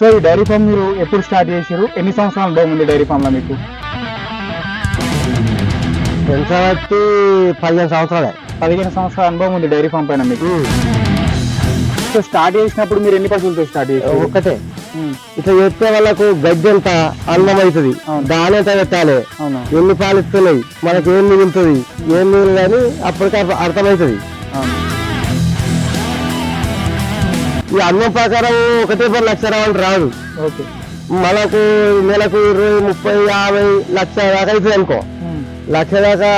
So ఈ dairy farm మీరు ఎప్పుడు స్టార్ట్ చేశారు ఎన్ని సంవత్సరాల అనుభవం ఉంది డైరీ ఫామ్లో మీకు? పెంచబట్టి పదిహేను సంవత్సరాలే. పదిహేను సంవత్సరాల అనుభవం ఉంది డైరీ ఫామ్ పైన మీకు? సో స్టార్ట్ చేసినప్పుడు మీరు ఎన్ని పశువులతో స్టార్ట్ చేశారు ఒక్కటే. ఇట్లా చెప్తే వాళ్ళకు గడ్డి ఎంత అన్నం అవుతుంది. దాని ఎంత పెట్టాలి ఎన్ని పాలు ఇస్తున్నాయి? మనకి ఏం మిగులుతుంది? ఏం మిగిలింది అని అప్పటికి అర్థ- అర్థమవుతుంది. అవును. ఈ అన్నం ప్రకారం ఒకటే పది లక్ష రావాలి రాదు. ఓకే. మనకు నెలకు ఇరవై ముప్పై యాభై లక్ష దాకా అవుతుంది అనుకో. లక్ష దాకా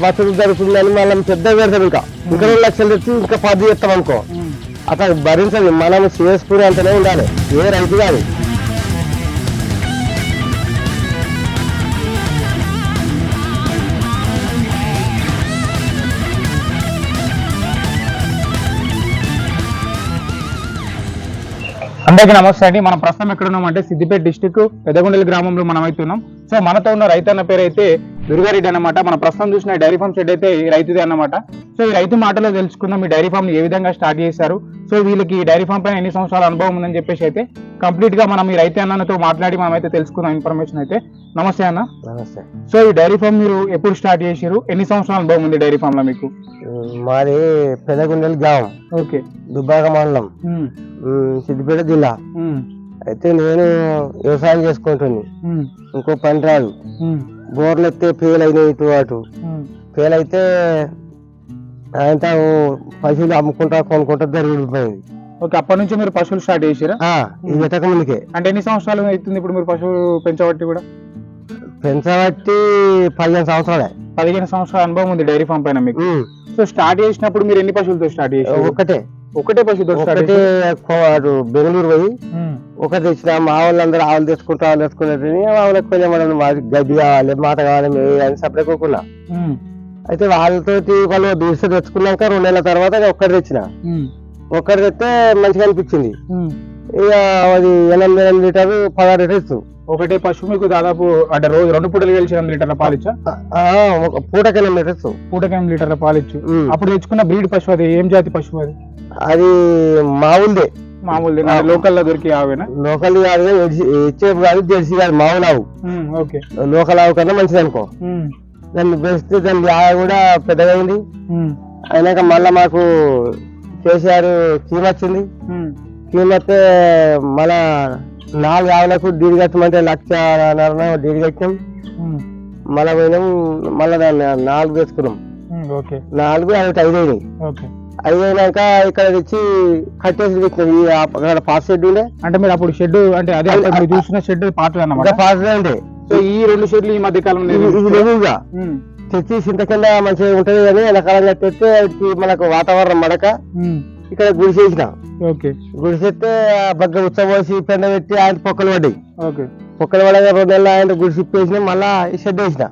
బస్సులు జరుగుతుందని మనం పెద్ద పెడతాం ఇంకా. ఇంకా రెండు లక్షలు తెచ్చి ఇంకా పది చేస్తాం అనుకో. అతను భరించదు. మనం చేసుకునే అంతనే ఉండాలి. ఏ రైతు కాదు. అందరికీ నమస్తే అండి. మనం ప్రస్తుతం ఎక్కడ ఉన్నామంటే సిద్దిపేట డిస్టిక్ పెద్దగుండెల గ్రామంలో మనం అయితే ఉన్నాం. సో మనతో ఉన్న రైతు అన్న పేరు అయితే దుర్గారెడ్డి అన్నమాట. మనం ప్రస్తుతం చూసిన డైరీ ఫామ్ షెడ్ అయితే ఈ రైతుదే అన్నమాట. సో ఈ రైతు మాటలో తెలుసుకుందాం. ఈ డైరీ ఫామ్ ఏ విధంగా స్టార్ట్ చేశారు? సో వీళ్ళకి ఈ డైరీ ఫామ్ పైన ఎన్ని సంవత్సరాల అనుభవం ఉందని చెప్పేసి అయితే కంప్లీట్గా మనం ఈ రైతు అన్నతో మాట్లాడి మనం అయితే తెలుసుకుందాం ఇన్ఫర్మేషన్ అయితే. నమస్తే అన్న. నమస్తే. సో ఈ డైరీ ఫామ్ మీరు ఎప్పుడు స్టార్ట్ చేశారు ఎన్ని సంవత్సరాల అనుభవం ఉంది డైరీ ఫామ్లో మీకు? మాది పెదగుండెల గ్రామం. ఓకే. దుబ్బాక మండలం. సిద్దిపేట జిల్లా. అయితే నేను వ్యవసాయం చేసుకుంటుంది ఇంకో పని రాదు. బోర్లు ఎత్తే ఫెయిల్ అయినాయి ఇటు అటు. ఫెయిల్ అయితే ఆయన పశువులు అమ్ముకుంటా కొనుక్కుంటా జరిగిపోయింది ఓకే అప్పటి నుంచి మీరు పశువులు స్టార్ట్ చేసారా? ఇది ముందుకే. అంటే ఎన్ని సంవత్సరాలు అవుతుంది ఇప్పుడు మీరు పశువు పెంచబట్టి కూడా? పెంచబట్టి పదిహేను సంవత్సరాలే. పదిహేను సంవత్సరాల అనుభవం ఉంది డైరీ ఫామ్ పైన మీకు. సో స్టార్ట్ చేసినప్పుడు మీరు ఎన్ని పశువులతో స్టార్ట్ చేశారు ఒక్కటే ఒకటే కో- అటు బెంగళూరు పోయి ఒకటి తెచ్చిన మా వాళ్ళందరూ ఆవులు తెచ్చుకుంటా ఆవులు తెచ్చుకుంటారని వాళ్ళకి కొంచెం మనం గడ్డి కావాలి మాత కావాలి అని సపరేట్ కోకున్నా అయితే వాళ్ళతోటి వాళ్ళు దూస్తే తెచ్చుకున్నాక రెండు నెలల తర్వాత ఒక్కటి తెచ్చిన. ఒక్కటి తెస్తే మంచిగా అనిపించింది. ఇక అది ఎనిమిది ఎనిమిది లీటర్లు పదహారు లీటర్స్ ఒకటే పశువు మీకు దాదాపు అంటే రోజు రెండు పూటలు కలిసి ఎనిమిది లీటర్ల పాలిచ్చా? ఒక పూటకి ఎనిమిది లీటర్స్ పూటకి ఎనిమిది లీటర్ల పాలిచ్చు. అప్పుడు తెచ్చుకున్న బ్రీడ్ పశువు అది ఏం జాతి పశువు అది? అది మామూలుదే మామూలు లోకల్లో దొరికి ఆవేనా? లోకల్ కాదు హెచ్ఎఫ్ కాదు జెర్సీ కాదు మామూలు ఆవు. ఓకే. లోకల్ ఆవు కన్నా మంచిది అనుకో. దాన్ని పెంచితే దాని ఆవు కూడా పెద్దగా అయింది. అయినాక మళ్ళా మాకు కేసీఆర్ స్కీమ్ వచ్చింది. వస్తే మళ్ళా నాలుగు ఆవులకు డీడి కట్టమంటే లక్ష డీడి కట్టాం మళ్ళా పోయినాం మళ్ళా దాన్ని నాలుగు వేసుకున్నాం. నాలుగు అవి ఐదు అయినాయి. ఐదు అయినాక ఇక్కడ తెచ్చి కట్టేసి పెట్టినాం. ఈ అక్కడ పాస్ షెడ్ ఉండే. అంటే మీరు అప్పుడు షెడ్ అంటే అదే చూసిన షెడ్ పాత అన్నమాట? పాస్ ఉండే. సో ఈ రెండు షెడ్లు ఈ మధ్య కాలంలో ఇది ఇది లేవు ఇక. ఉమ్, తెచ్చి చింత కింద మంచిగా ఉంటది కానీ వెనకాలం కట్టేస్తే మనకు వాతావరణం మడక. ఇక్కడ గుడిసేసిన. ఆ బగ్గ ఉచ్చబోసి పెండ పెట్టి ఆయన పొక్కలు పడ్డాయి. ఓకే. పొక్కలు పడగా రెండు నెలలు ఆయన గుడిసి ఇప్పేసిన మళ్ళా షెడ్ వేసిన.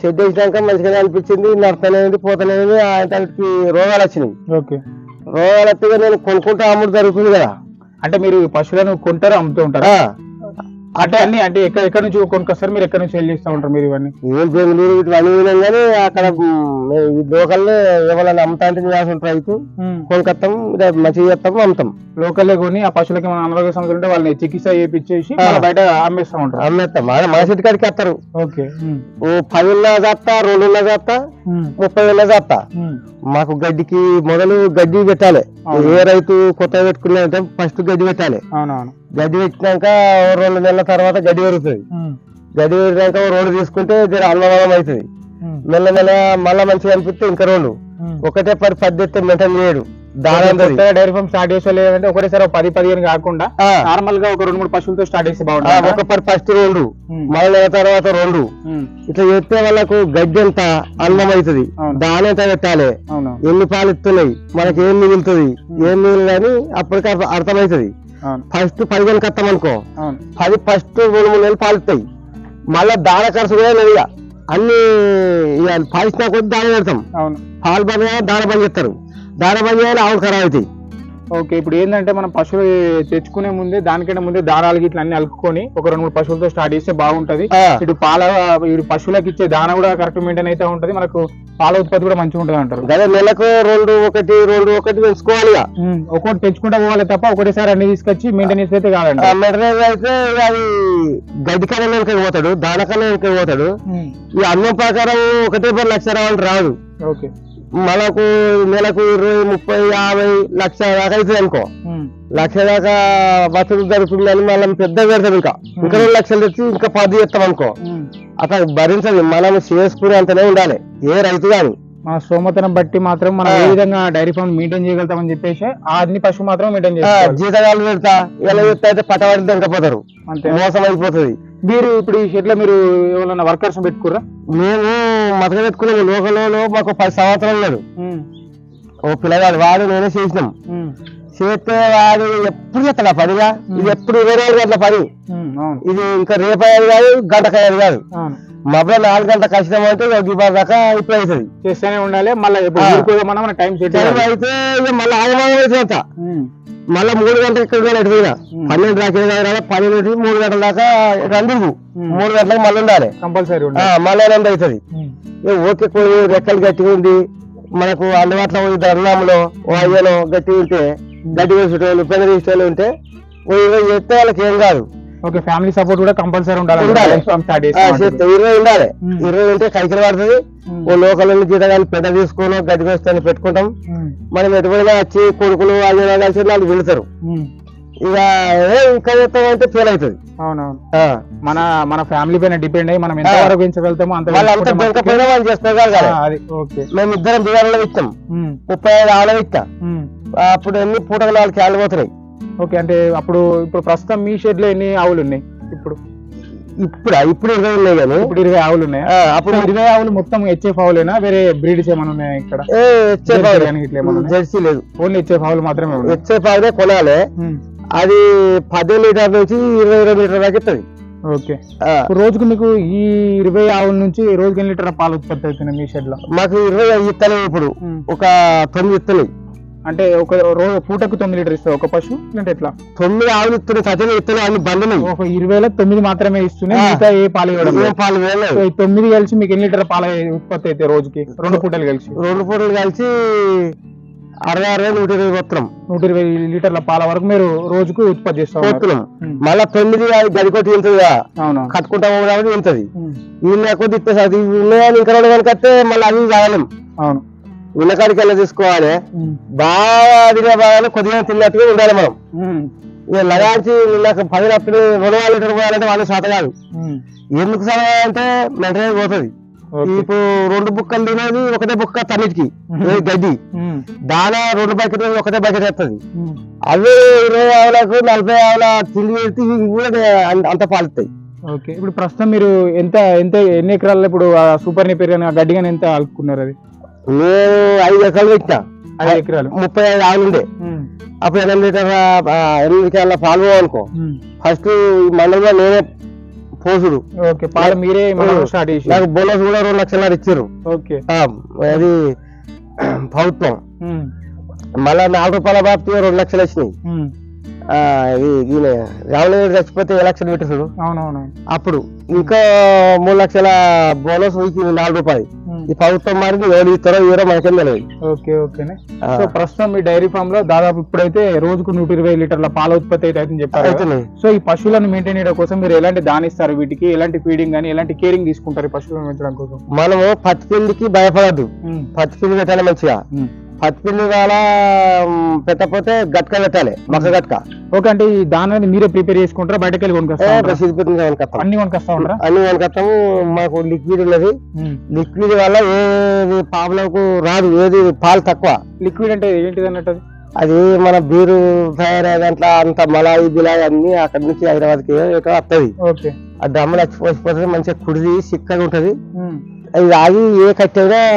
షెడ్ వేసినాక మంచిగానే అనిపించింది నడతనే పోతనే ఆయన దానికి రోగాలు వచ్చినాయి. ఓకే. రోగాలు వస్తే ఇక నేను కొనుక్కుంటే అమ్ముడు జరుగుతుంది కదా. అంటే మీరు పశువులను కొంటారు అమ్ముతూ ఉంటారా? అంటే అన్ని అంటే ఎక్కడ ఎక్కడ నుంచి కొనుక్కొస్తారు? మీరు ఎక్కడ నుంచి వెళ్ళి చేస్తూ ఉంటారు మీరు ఇవన్నీ? ఏం బెంగళూరు ఇటు అన్ని వినాం కానీ అక్కడ లోకల్లో ఎవరైనా అమ్ముతా అంటే నిరాశ రైతు. కొనుక్కొస్తాం మంచిగా చేస్తాం అమ్ముతాం. లోకల్ కొని ఆ పశువులకి మన అనారోగ్య సమస్యలు ఉంటే వాళ్ళని చికిత్స చేయించేసి బయట అమ్మేస్తూ ఉంటారు. అమ్మేస్తాం. మన చెట్టు కాడికి వస్తారు ఓకే. ఓ పది ఉన్న చేస్తా రెండు ఉన్న చేస్తా ముప్పై ఉన్న చేస్తా మాకు గడ్డికి మొదలు గడ్డి పెట్టాలి. ఏ రైతు కొత్తగా పెట్టుకున్నాడంటే ఫస్ట్ గడ్డి పెట్టాలి. అవునవును. గడ్డి పెట్టినాక ఓ రెండు నెలల తర్వాత గడ్డి పెరుగుతుంది. గడ్డి పెరిగినాక రోడ్డు తీసుకుంటే జర అన్నవరం అవుతుంది. మెల్ల మెల్ల మళ్ళా మంచిగా అనిపిస్తే ఇంకా రెండు ఉమ్. ఒకటే పది పది ఎత్తే మెయింటైన్ చేయడు. డైరీ ఫామ్ స్టార్ట్ చేసే లేదంటే ఒకటేసారి ఒక పది పదిహేను కాకుండా నార్మల్గా ఒక రెండు మూడు పశువులతో స్టార్ట్ చేస్తే ఆ, బాగుంటుంది. ఒక పది ఫస్ట్ రెండు మళ్ళీ తర్వాత రెండు ఇట్లా చేస్తే వాళ్ళకు గడ్డి ఎంత అన్నం అవుతుంది. దాని ఎంత పెట్టాలి. ఎన్ని పాలు ఇస్తున్నాయి? మనకి ఏం మిగులుతుంది? ఏం మిగిలిందని అప్పటికి అర్థ- అర్థమవుతుంది. ఫస్ట్ పదిహేను కత్తాం అనుకో. అవును. పది ఫస్ట్ మూడు మూడు నెలలు పాలుతాయి. మళ్ళా దాన ఖర్చు కూడా లేదు అన్ని పాలిసిన కొద్ది దాన పెడతాం. పాలు చేయాలి దాన బంద్ చేస్తారు. దాన బంద్ చేయాలి ఆవులు ఖరాబ్ అవుతాయి. ఓకే ఇప్పుడు ఏంటంటే మనం పశువులు తెచ్చుకునే ముందే దానికంటే ముందే దారాలకి ఇట్లా అన్ని అలుపుకొని ఒక రెండు మూడు పశువులతో స్టార్ట్ చేస్తే బాగుంటది. ఇటు పాల ఇటు పశువులకు ఇచ్చే దాన కూడా కరెక్ట్ మెయింటైన్ అయితే ఉంటది. మనకు పాల ఉత్పత్తి కూడా మంచిగా ఉంటది అంటారు. గదే నెలకు రెండు ఒకటి రెండు ఒకటి పెంచుకోవాలి ఒక్కొక్కటి తెచ్చుకుంటా పోవాలి తప్ప ఒకటేసారి అన్ని తీసుకొచ్చి మెయింటెనెన్స్ అయితే కాదండి. అయితే అది గడ్డి కన్నా వెనక పోతాడు దాన కన్నా వెనక పోతాడు. ఈ అన్నం ప్రకారం ఒకటే పది లక్ష రావాలి రాదు. ఓకే. మనకు నెలకు ఇరవై ముప్పై యాభై లక్ష దాకా అవుతుంది అనుకో. లక్ష దాకా బతులు జరుగుతుందని మనం పెద్ద పెడతాం ఇంకా. ఇంకా రెండు లక్షలు తెచ్చి ఇంకా పది చేస్తాం అనుకో. అట్లా భరించదు మనం చేసుకునే అంతనే ఉండాలి. ఏ రైతు గాని మన స్తోమతను బట్టి మాత్రం మనం ఏ విధంగా డైరీ ఫార్మ్ మెయింటైన్ చేయగలుగుతామని చెప్పేసి ఆ అన్ని పశువు మాత్రం మెయింటైన్ చేసుకోవాలి. జీతగాళ్ళు పెడతా ఇలా చెప్తే అయితే పట్టవాడి దొంకపోతారు అంతే. మోసం అయిపోతుంది. మీరు ఇప్పుడు ఈ షెడ్లో మీరు ఎవరైనా వర్కర్స్ పెట్టుకుర్రా? మేము మతక పెట్టుకున్నాము లోకల్లో మాకు పది సంవత్సరాలు లేదు. ఉమ్, ఓ పిల్లగాడు వాడు నేనే చేసినాం. చేస్తే వాడు ఎప్పుడు చేస్తాడు పనిగా? ఇది ఎప్పుడు ఇరవై నాలుగు గంటల పని. ఇది ఇంకా రేపయ్యేది కాదు గంటకయ్యేది కాదు. మబ్బులో నాలుగు గంటల కష్టం అంటే దిబార్ దాకా ఇప్పుడు అవుతుంది. చేస్తూనే ఉండాలి మళ్ళీ మన టైం టైం అయితే మళ్ళీ అవుతుంది అంతా. మళ్ళీ మూడు గంటలకు ఇక్కడ కూడా ఎటు పోయినా. పన్నెండు దాకా ఏడు దాకా పన్నెండు నుండి మూడు గంటల దాకా ఉమ్. మూడు గంటలకు మళ్ళీ ఉండాలి. కంపల్సరీ మళ్ళీ రంది అవుతుంది. ఓకే పోయి రెక్కలు గట్టిగా ఉంది మనకు అందుబాటులో పోయి ధర్నాములో అయ్యలో గట్టి ఉంటే వేసేటోళ్ళు పెద్ద వేసేటోళ్ళు ఉంటే చేస్తే వాళ్ళకి ఏం కాదు. ఓకే ఫ్యామిలీ సపోర్ట్ కూడా కంపల్సరీ ఉండాలి ఇరవై ఉండాలి. ఉమ్. ఇరవై ఉంటే కైకిలు పడుతుంది. ఉమ్, ఓ లోకల్ నుండి జీతగాని పెద్ద తీసుకొని గడ్డి వేసుకొని పెట్టుకుంటాం. ఉమ్, మనం ఎటుపోయినా వచ్చి కొడుకులు వాళ్ళు కలిసి వాళ్ళు వెళుతారు. ఇక ఏ ఇంకా చెప్తామంటే ఫెయిల్ అవుతుంది అవునవును. మన మన ఫ్యామిలీ పైన డిపెండ్ అయ్యి మనం ఎంత. వరకు పెంచగలుగుతామో అంత వాళ్ళు అది ఓకే. మేము ఇద్దరం ఇచ్చాం ఉమ్, ముప్పై ఐదు ఇచ్చాం ఉమ్. అప్పుడు ఎన్ని పూటకు నాలుగు క్యాన్లు పోతున్నాయి? ఓకే అంటే అప్పుడు ఇప్పుడు ప్రస్తుతం మీ షెడ్లో ఎన్ని ఆవులు ఉన్నాయి? ఇప్పుడు ఇప్పుడు? ఇప్పుడు ఇరవై ఉన్నాయి కానీ ఇప్పుడు ఇరవై ఆవులు ఉన్నాయి? అప్పుడు ఇరవై ఆవులు మొత్తం హెచ్ఎఫ్ ఆవులేనా? వేరే బ్రీడ్స్ ఏమైనా ఉన్నాయా ఇక్కడ? జెర్సీ లేదు. ఓన్లీ హెచ్ఎఫ్ ఆవులు మాత్రమే హెచ్ఎఫ్ ఆవులే కొనాలి. ఉమ్, అది పది లీటర్ నుంచి ఇరవై ఇరవై లీటర్ దాకా ఇస్తుంది ఓకే. రోజుకు మీకు ఈ ఇరవై ఆవుల నుంచి రోజుకి ఎన్ని లీటర్ పాలు ఉత్పత్తి అవుతున్నాయి మీ షెడ్లో మాకు ఇరవై ఐదు ఇత్తలేవు ఇప్పుడు. ఒక తొమ్మిది ఇత్తలేవు. అంటే ఒక రోజు పూటకు తొమ్మిది లీటర్ ఇస్తుంది ఒక పశువు అంటే ఎట్లా? తొమ్మిది ఆవులు ఇస్తున్నాయి సత్యం ఇత్తలేవు అన్ని బంధున్నాయి ఒక ఇరవైలో తొమ్మిది మాత్రమే ఇస్తున్నాయి. మిగతా ఏ పాలు ఇవ్వడం. పాలు సో ఈ తొమ్మిది కలిసి మీకు ఎన్ని లీటర్ పాల ఉత్పత్తి అయితే రోజుకి? రెండు పూటలు కలిసి. రెండు పూటలు కలిసి అరవై అరవై నూట ఇరవై వస్తున్నాం నూట ఇరవై లీటర్ల పాల వరకు మీరు రోజుకు ఉత్పత్తి చేస్తా ఉన్నారు. పోతున్నాం ఉమ్. మళ్ళా తొమ్మిది గడికొట్టి ఇంతది అవును. కట్టుకుంటాం కాబట్టి ఉమ్. వీళ్ళ కొద్ది ఇస్తే అది ఉన్నాయని ఇంకా రెండు కనుకొస్తే మళ్ళీ అవి కాగలం. అవును. ఉన్నకాడికి వెళ్ళి తీసుకోవాలి. బాగా తినే బాగా కొద్దిగా తిన్నట్టుగా ఉండాలి మనం. లగాల్చి నాకు పది లక్షలు రెండు పోవాలంటే వాళ్ళు శాత కాదు. ఎందుకు సరే అంటే మెంటనే పోతుంది. ఇప్పుడు రెండు బుక్కలు తినేది ఒకటే బుక్క తన్నిటికి గడ్డి. దానా రెండు బకెట్ ఒకటే బకెట్ వేస్తుంది. అవి ఇరవై ఆవులకు నలభై ఆవుల తిండి పెడితే కూడా అంత- పాలుతాయి. ఓకే. ఇప్పుడు ప్రస్తుతం మీరు ఎంత ఎంత ఎన్ని ఎకరాల్లో ఇప్పుడు సూపర్ నేపేర్ కానీ ఆ గడ్డి కానీ ఎంత అలుకున్నారు అది? నేను ఐదు ఎకరాలు పెట్టినా. ఐదు ఎకరాలు. ముప్పై ఐదు ఆవులు ఉండే ఉమ్. అప్పుడు ఎనిమిది లీటర్ ఎనిమిది లీటర్ల పాలు అనుకో ఉమ్. ఫస్ట్ ఈ మండలంలో నేనే పోసుడు. ఓకే పాలు మీరే మనం స్టార్ట్ చేసి నాకు బోనస్ కూడా రెండు లక్షల ఇచ్చారు ఓకే. అది ప్రభుత్వం. మళ్ళా నాలుగు రూపాయల బాబు రెండు లక్షలు వచ్చినాయి. రామలింగ చచ్చిపోతే ఏ లక్షలు అవునవును అప్పుడు ఇంకా మూడు లక్షల బోనస్ నాలుగు రూపాయలు. ఈ ప్రభుత్వం మారింది ఎవరు ఇస్తారో ఎవరో మనకేం తెలియదు ఓకే ఓకేనే. సో ప్రస్తుతం మీ డైరీ ఫామ్లో దాదాపు ఇప్పుడైతే రోజుకు నూట ఇరవై లీటర్ల పాల ఉత్పత్తి అయితే అవుతుందని చెప్పారు. అవుతున్నాయి. సో ఈ పశువులను మెయింటైన్ చేయడం కోసం మీరు ఎలాంటి దాని ఇస్తారు వీటికి? ఎలాంటి ఫీడింగ్ కానీ ఎలాంటి కేరింగ్ తీసుకుంటారు ఈ పశువులను పెంచడం కోసం? మనము పత్తి పిండికి భయపడద్దు. ఉమ్. పత్తి పిండి పెట్టాలి మంచిగా. ఉమ్. పత్తి పిండి వాళ్ళ పెట్టకపోతే గట్క పెట్టాలి. మొక్క గట్క. ఓకే అంటే ఈ దాని అనేది మీరే ప్రిపేర్ చేసుకుంటారా? బయటకు వెళ్ళి కొనుక్కొస్తాం అన్ని కొనుకొస్తా ఉంటారా? అన్ని కొనుక్కొస్తాము మాకు లిక్విడ్ ఉన్నది. లిక్విడ్ వల్ల ఏది పాపలకు రాదు. ఏది పాలు తక్కువ. లిక్విడ్ అంటే ఏంటిది అన్నట్టు అది? అది మన బీరు తయారయ్యే దాంట్లో అంత మలాయి బిలాయి అన్ని అక్కడి నుంచి హైదరాబాద్కి ఎటో వస్తుంది ఓకే. ఆ డ్రమ్ములు వచ్చి పోసిపోతుంది మంచిగా కుడిది చిక్కగా ఉంటది. అది ఆగి ఏ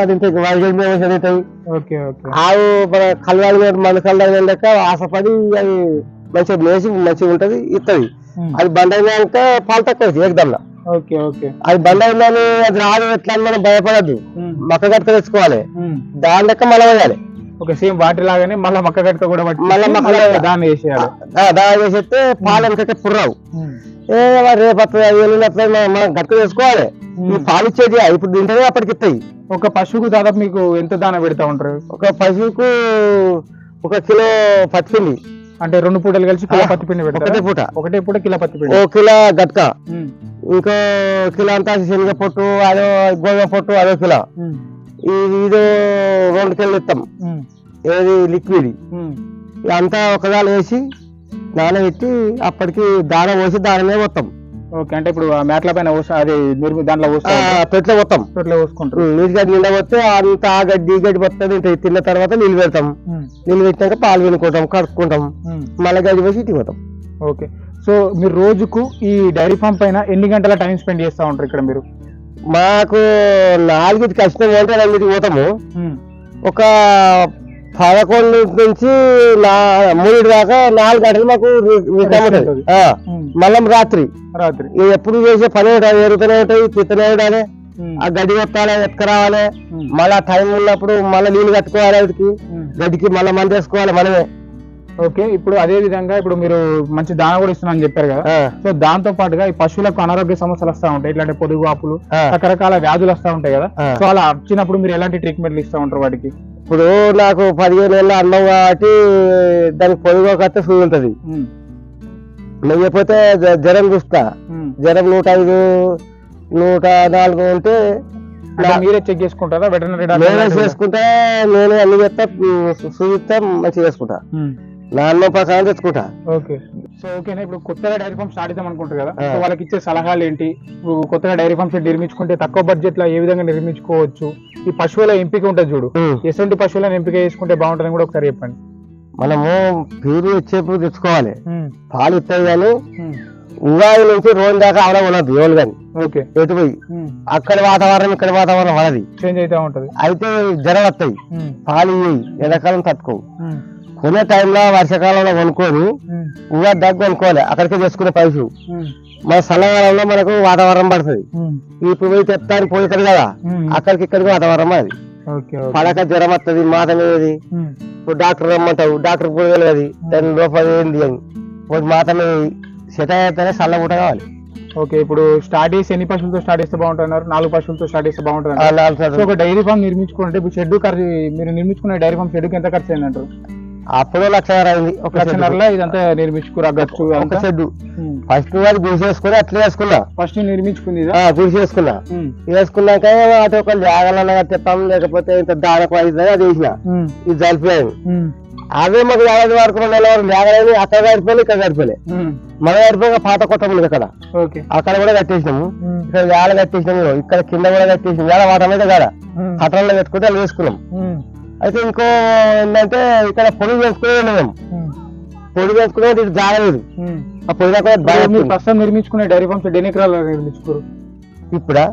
తింటాయి ఓకే ఓకే. ఆవు మన కలవాడి మీద మన కలవాడి లెక్క ఆశపడి అది మంచిగా మేసి మంచిగా ఉంటది ఇస్తుంది. అది బండ అయినాక పాలు తక్కువ ఓకే అది బండ అయిందని అది రాదు ఎట్లా అని మనం భయపడద్దు. మొక్క గట్ట తెచ్చుకోవాలి. దాని లెక్క మనం వేయాలి ఓకే సేమ్ వాటి లాగానే మళ్ళీ మక్క గట్క కూడా పట్టి మళ్ళా మక్క. దాన్ని వేసేయాలి. దాని చేసేస్తే పాలు వెనకైతే పుర్రావు ఏ రేపు ఎల్లుండి మనం- గట్క చేసుకోవాలి. ఈ పాలు ఇచ్చేది ఇప్పుడు తింటేనే అప్పటికి ఇస్తాయి ఒక పశువుకు దాదాపు మీకు ఎంత దాన పెడతా ఉంటారు? ఒక పశువుకు ఒక కిలో పచ్చిపిండి. అంటే రెండు పూటలు కలిసి కిలో పత్తి పిండి ఒకటే పూట. ఒకటే పూట కిలో పత్తి ఓ పిండి కిలో గట్క. ఇంకో కిలో అంతా శనగ పొట్టు అదో గోధుమ పొట్టు అదో కిలో. ఇది రెండు కిలో ఇస్తాం ఏది లిక్విడ్. అంతా ఒకదాని వేసి నానబెట్టి అప్పటికి దాన పోసి దాని మీద పోతాం. ఓకే అంటే ఇప్పుడు ఆ మేట్ల పైన అది నిర్మి దాంట్లో పెట్లో పోతాం. తొట్లో పోసుకుంటారు. నీటి గడ్డి నిండా పోతే అంత ఆ గడ్డి ఈ గడ్డి పోతుంది ఇంత తిన్న తర్వాత నీళ్ళు పెడతాం. నీళ్ళు పెట్టినాక పాలు వినుకుంటాం కడుక్కుంటాం. మళ్ళీ గడ్డి పోసి ఇంటికి పోతాం. ఓకే. సో మీరు రోజుకు ఈ డైరీ ఫామ్ పైన ఎన్ని గంటల టైం స్పెండ్ చేస్తా ఉంటారు ఇక్కడ మీరు? మాకు నాలుగుకి కష్టం అంటే రెండింటికి పోతాము. ఒక పదకొండు నుంచి నా మూడు దాకా నాలుగు గంటలు మాకు ఉంటుంది. ఉమ్, మళ్ళీ రాత్రి. రాత్రి. ఎప్పుడు చేసే పని ఎరుగుతూనే ఉంటాయి తిత్తనే ఉండాలి. ఆ గడ్డి కొట్టాలి ఎత్తుకురావాలి. మళ్ళా టైం ఉన్నప్పుడు మళ్ళీ నీళ్ళు కట్టుకోవాలి వాటికి. గడ్డికి మళ్ళీ మంది వేసుకోవాలి మనమే. ఓకే ఇప్పుడు అదే విధంగా ఇప్పుడు మీరు మంచి దాన కూడా ఇస్తున్నా అని చెప్పారు కదా. సో దాంతో పాటుగా ఈ పశువులకు అనారోగ్య సమస్యలు వస్తా ఉంటాయి ఇట్లాంటి పొదుగు వాపులు ఆ. రకరకాల వ్యాధులు వస్తా ఉంటాయి కదా. సో అలా వచ్చినప్పుడు మీరు ఎలాంటి ట్రీట్మెంట్లు ఇస్తా ఉంటారు వాటికి? ఇప్పుడు నాకు పదిహేను ఏళ్ళ అన్నం కాబట్టి దానికి పొడుగొకతే సూది ఉంటుంది. లేకపోతే జ్వరం చూస్తా. జ్వరం నూట ఐదు నూట నాలుగు ఉంటే మీరే చెక్ చేసుకుంటారా? వెటర్నరీ చేసుకుంటా నేనే అన్ని చేస్తా చూపిస్తా మంచిగా చేసుకుంటా. నా అన్నం ప్రకారం తెచ్చుకుంటా. ఓకే. సో ఓకేనా ఇప్పుడు కొత్తగా డైరీ ఫామ్ స్టార్ట్ చేద్దాం అనుకుంటారు కదా. సో వాళ్ళకి ఇచ్చే సలహాలు ఏంటి? ఇప్పుడు కొత్తగా డైరీ ఫామ్ సెట్ నిర్మించుకుంటే తక్కువ బడ్జెట్లో ఏ విధంగా నిర్మించుకోవచ్చు? ఈ పశువుల ఎంపిక ఉంటుంది చూడు. ఎటువంటి పశువులను ఎంపిక చేసుకుంటే బాగుంటుందని కూడా ఒకసారి చెప్పండి. మనము పీరు వచ్చేప్పుడు తెచ్చుకోవాలి. పాలు ఇస్తాయి కానీ. ఉగాది నుంచి రోజు దాకా అవడం ఉన్నది ఎవరు కానీ ఓకే. ఎటు పోయి? ఉం. అక్కడ వాతావరణం ఇక్కడ వాతావరణం పడది చేంజ్ అయితే ఉంటది. అయితే జ్వరం వస్తాయి. పాలు ఇయ్యి ఎండాకాలం తట్టుకోవు. కొనే టైంలో వర్షాకాలంలో కొనుక్కొని ఉం, ఉగాది దగ్గర కొనుక్కోవాలి. అక్కడికే చేసుకునే పైసు ఉం, మన చల్లకాలంలో మనకు వాతావరణం పడుతుంది. ఇప్పుడు పోయి తెస్తానికి పోతుంది కదా. అక్కడికి ఇక్కడికి వాతావరణం అది. పడక జ్వరం వస్తుంది మాత మీదది ఇప్పుడు డాక్టర్ రమ్మంటావు డాక్టర్ పోయి వెళ్ళదు దాని లోపల ఏంది అని. పోయి మాత మీద సెట్ అయితేనే చల్ల పూట కావాలి. ఓకే ఇప్పుడు స్టార్ట్ చేసి ఎన్ని పశువులతో స్టార్ట్ చేస్తే బాగుంటున్నారు నాలుగు పశువులతో స్టార్ట్ చేస్తే బాగుంటుంది. ఒక డైరీ ఫామ్ నిర్మించుకుంటే ఇప్పుడు షెడ్ ఖర్చు మీరు నిర్మించుకునే డైరీ ఫామ్ షెడ్కి ఎంత ఖర్చు అయిందంటారు? అప్పుడు లక్షన్నర అయింది ఒక లక్షన్నరలో ఇదంతా నిర్మించుకురాగచ్చు ఒక షెడ్ ఫస్ట్ అది గుడిసి వేసుకుని అట్లా వేసుకున్నా. ఫస్ట్ నిర్మించుకుంది గుడిసి వేసుకున్నా. ఉమ్, వేసుకున్నాక అటు ఒక జాగలన్నా కట్టేస్తాం లేకపోతే ఇంత దాడకు అయితే అది వేసిన. ఇది జరిపోయాను అవే మాకు ఏడాది వరకు రెండు నెలల వరకు లేగలేదు అక్కడ గడిపోయి ఇక్కడ గడిపోలే మన గడిపోయి పాత కొత్త ఉంది అక్కడ అక్కడ కూడా కట్టేసినాము. ఇక్కడ వేళ కట్టేసినాము ఇక్కడ కింద కూడా కట్టేసినాం వేళ వాట మీద కాడ ఉమ్, కట్టలలో పెట్టుకుంటే అలా వేసుకున్నాం. అయితే ఇంకో ఏంటంటే ఇక్కడ పొడి వేసుకునే మేము పొడి వేసుకునే ఇది జాగలేదు. ఆ పొడి కూడా ఇప్పుడు మీరు దాగలేదు ప్రస్తుతం నిర్మించుకునే డైరీ షెడ్ ఎన్ని ఎకరాలు నిర్మించుకోరు ఇప్పుడు?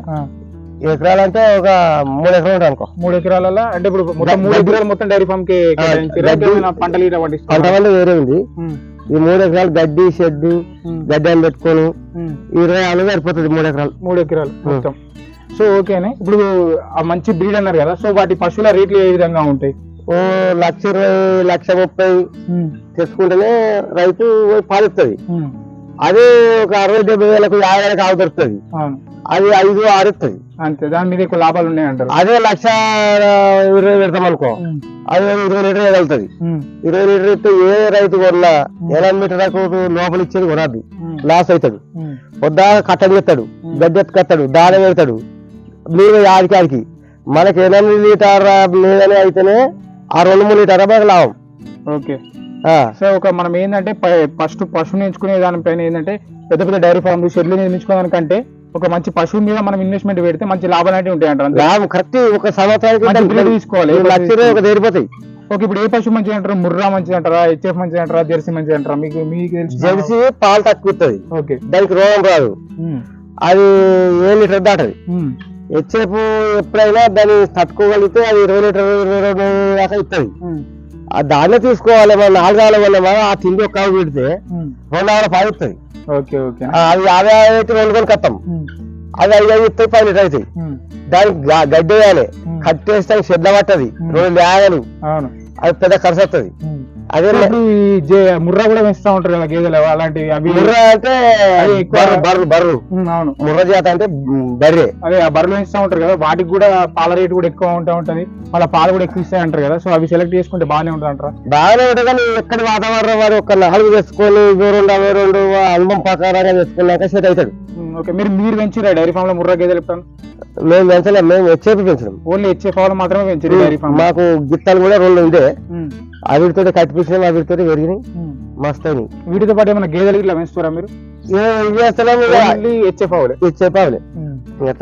ఎకరాలు అంటే ఒక మూడు ఎకరాలు అనుకో. మూడు ఎకరాలలో? అంటే ఇప్పుడు మొత్తం మూడు ఎకరాలు మొత్తం డైరీ ఫామ్కి పంటలు? పంట వల్ల వేరే ఉంది. ఈ మూడు ఎకరాలు గడ్డి షెడ్ గడ్డి అని పెట్టుకొని. ఇరవై ఆలు సరిపోతుంది మూడు ఎకరాలు. మూడు ఎకరాలు మొత్తం. సో ఓకేనే. ఇప్పుడు ఆ మంచి బ్రీడ్ అన్నారు కదా సో వాటి పశువుల రేట్లు ఏ విధంగా ఉంటాయి? ఓ లక్ష ఇరవై లక్ష ముప్పై తెచ్చుకుంటేనే రైతు పాలిస్తుంది. అదే ఒక అరవై డెబ్బై వేలకు యాభై వేలకు ఆవు దొరుకుతుంది. అది ఐదు ఆరు ఇస్తుంది. అంతే. దాని మీద ఎక్కువ లాభాలు ఉన్నాయి అంటారు అదే లక్ష ఇరవై పెడతాం అనుకో. అది ఇరవై లీటర్ వెళ్తుంది ఇరవై లీటర్ ఇస్తే ఏ రైతు కొన్నా ఎనభై మీటర్ లోపల ఇచ్చేది కొనద్దు. లాస్ అవుతాడు పొద్దా కట్టం చేస్తాడు. గడ్డి ఎత్తుకొస్తాడు. దాన పెడతాడు. నీళ్ళు ఆడికి ఆడికి మనకి ఎనిమిది లీటర్ నీళ్ళని అయితేనే ఆ రెండు మూడు లీటర్ మనకు లాభం ఓకే. ఆ, సో ఒక మనం ఏంటంటే ఫస్ట్ పశువుని ఎంచుకునే దానిపైన ఏంటంటే పెద్ద పెద్ద డైరీ ఫార్మ్లు షెడ్లు నిర్మించుకునే దానికంటే ఒక మంచి పశువు మీద మనం ఇన్వెస్ట్మెంట్ పెడితే మంచి లాభాలు అనేవి ఉంటాయి అంటారు. లాభం కరెక్ట్ ఒక సంవత్సరానికి తీసుకోవాలి. ఒక తీరిపోతాయి ఓకే ఇప్పుడు ఏ పశువు మంచిగా అంటారు? ముర్రా మంచిగా అంటారా? హెచ్ఎఫ్ మంచిగా అంటారా? జెర్సీ మంచిగా అంటారా? మీకు మీకు జెర్సీ పాలు తక్కువ ఓకే. దానికి రోగం రాదు. అది ఏ లీటర్ దాటది? హెచ్ఎఫ్ ఎప్పుడైనా దాన్ని తట్టుకోగలిగితే అది ఇరవై లీటర్ ఇరవై రెండు దాకా ఇస్తుంది దాన్నే తీసుకోవాలి మన నాలుగు ఆవుల వల్ల ఆ తిండి ఒక ఆవు పెడితే రెండు ఆవుల పాలు ఇస్తుంది ఓకే ఓకే. ఆ, అది యాభై అయితే రెండు కొని కత్తాం. ఉమ్, అది ఐదు ఐదు ఇస్తాయి పది లీటర్ అవుతాయి దానికి గడ్డి వేయాలి ఉమ్. కట్టేస్తే షెడ్ల పట్టది. రెండు లేగలు అవును. అది పెద్ద ఖర్చు వస్తుంది అదే ముర్రా కూడా పెంచుతా ఉంటారు కదా గేదెలు అలాంటివి అవి. ముర్ర అంటే బర్రు బర్రు అవును. ముర్ర జాత అంటే బర్రె. అదే ఆ బర్రెలు పెంచుతా ఉంటారు కదా వాటికి కూడా పాల రేటు కూడా ఎక్కువ ఉంటా ఉంటది. వాళ్ళ పాలు కూడా ఎక్కువ ఇస్తాయి అంటారు కదా సో అవి సెలెక్ట్ చేసుకుంటే బాగానే ఉంటుంది అంటారా? బాగానే ఉంటుంది కానీ ఎక్కడి వాతావరణం వాడు ఒక నాలుగు తెచ్చుకొని ఇరవై రెండు అరవై రెండు అనుభవం ప్రకారంగా తెచ్చుకున్నాక సెట్ అవుతాడు ఓకే. మీరు మీరు పెంచిరా డైరీ ఫామ్లో ముర్రా గేదెలు ఎప్పుడు మేము పెంచలేం మేము వచ్చేపి పెంచలేం ఓన్లీ హెచ్ఎఫ్ మాత్రమే పెంచారు డైరీ ఫామ్ మాకు గిత్తాలు కూడా రెండు ఉండే అవిటితో కట్టిపించినాం అవిటితో పెరిగినాయి. మస్తు అయినాయి. వీటితో పాటు ఏమైనా గేదెలు ఇట్లా పెంచుతారా మీరు? హెచ్ఎఫ్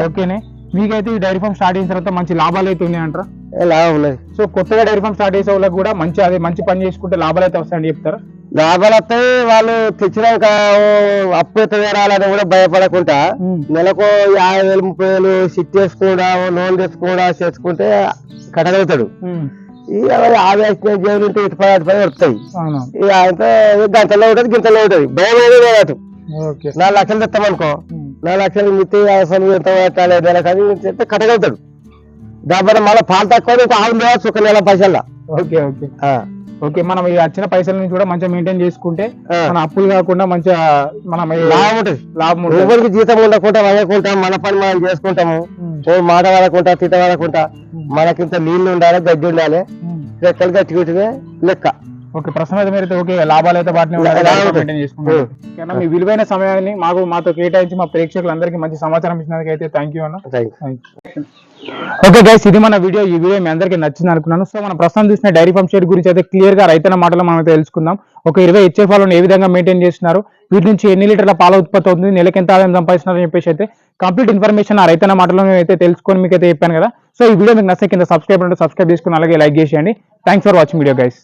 ఓకేనే. మీకైతే ఈ డైరీ ఫామ్ స్టార్ట్ అయిన తర్వాత మంచి లాభాలు అయితే ఉన్నాయంటారా? లాభం ఉన్నది. సో కొత్తగా డైరీ ఫామ్ స్టార్ట్ చేసే వాళ్ళకి కూడా మంచి అదే మంచి పని చేసుకుంటే లాభాలు అయితే వస్తాయని చెప్తారా? లాభాలు వస్తాయి వాళ్ళు తెచ్చినాక అప్పు ఎత్త వేరాలని కూడా భయపడకుండా నెలకు యాభై వేలు ముప్పై వేలు సిట్ చేసుకుండా లోన్ తెచ్చుకుండా చేసుకుంటే కట్టగలుగుతాడు. ఎవరి ఆవేశం ఉంటే ఇటు పది అటు పది వస్తాయి ఇక ఆయనతో గంటలో ఉంటుంది గింతలో ఉంటుంది భయం అనేది లేదు నాలుగు లక్షలు తెస్తామనుకో నాలుగు లక్షలు మిత్తి పని ఎంత పెట్టాలి అని చెప్తే కట్టగలుగుతాడు. దాని మళ్ళీ పాలు తక్కువ ఇంకో ఆవు లేవచ్చు ఒక నెల పైసల్లా? Okay okay. ఓకే మనం ఈ వచ్చిన పైసల నుంచి కూడా మంచిగా మెయింటైన్ చేసుకుంటే. మన అప్పులు కాకుండా మంచిగా మనం లాభం ఉంటుంది. లాభం ఎవరికి జీతం ఉండకుండా వదలకుండా మన పని మనం చేసుకుంటాము. మాట వాడకుండా తిట్ట వాడకుండా మనకింత నీళ్ళు ఉండాలి గడ్డి ఉండాలి. రెక్కలు గట్టి లెక్క. ఓకే ప్రస్తుతం అయితే మీరు ఓకే లాభాలు అయితే వాటిని. మెయింటైన్ చేసుకుంటారు? మీ విలువైన సమయాన్ని మాకు మాతో కేటాయించి మా ప్రేక్షకులందరికీ మంచి సమాచారం ఇచ్చినందుకు అయితే థ్యాంక్ యూ అన్న. ఓకే గైస్ ఇది మన వీడియో. ఈ వీడియో మీ అందరికీ నచ్చింది అనుకున్నాను. సో మనం ప్రస్తుతం చూసిన డైరీ ఫామ్ షేర్ గురించి అయితే క్లియర్గా రైతన్న మాటలో మనం అయితే తెలుసుకుందాం. ఒక ఇరవై హెచ్ఎఫ్ వాళ్ళని ఏ విధంగా మెయింటైన్ చేస్తున్నారు? వీటి నుంచి ఎన్ని లీటర్ల పాల ఉత్పత్తి అవుతుంది? నెలకి ఎంత ఆదాయం సంపాదిస్తున్నారు అని చెప్పేసి అయితే కంప్లీట్ ఇన్ఫర్మేషన్ ఆ రైతన్న మాటలో అయితే తెలుసుకొని మీకు అయితే చెప్పాను కదా. సో ఈ వీడియో మీకు నచ్చే కింద సబ్స్క్రైబ్ అంటే సబ్స్క్రైబ్ చేసుకుని అలాగే లైక్ చేసేయండి. Thanks for watching video guys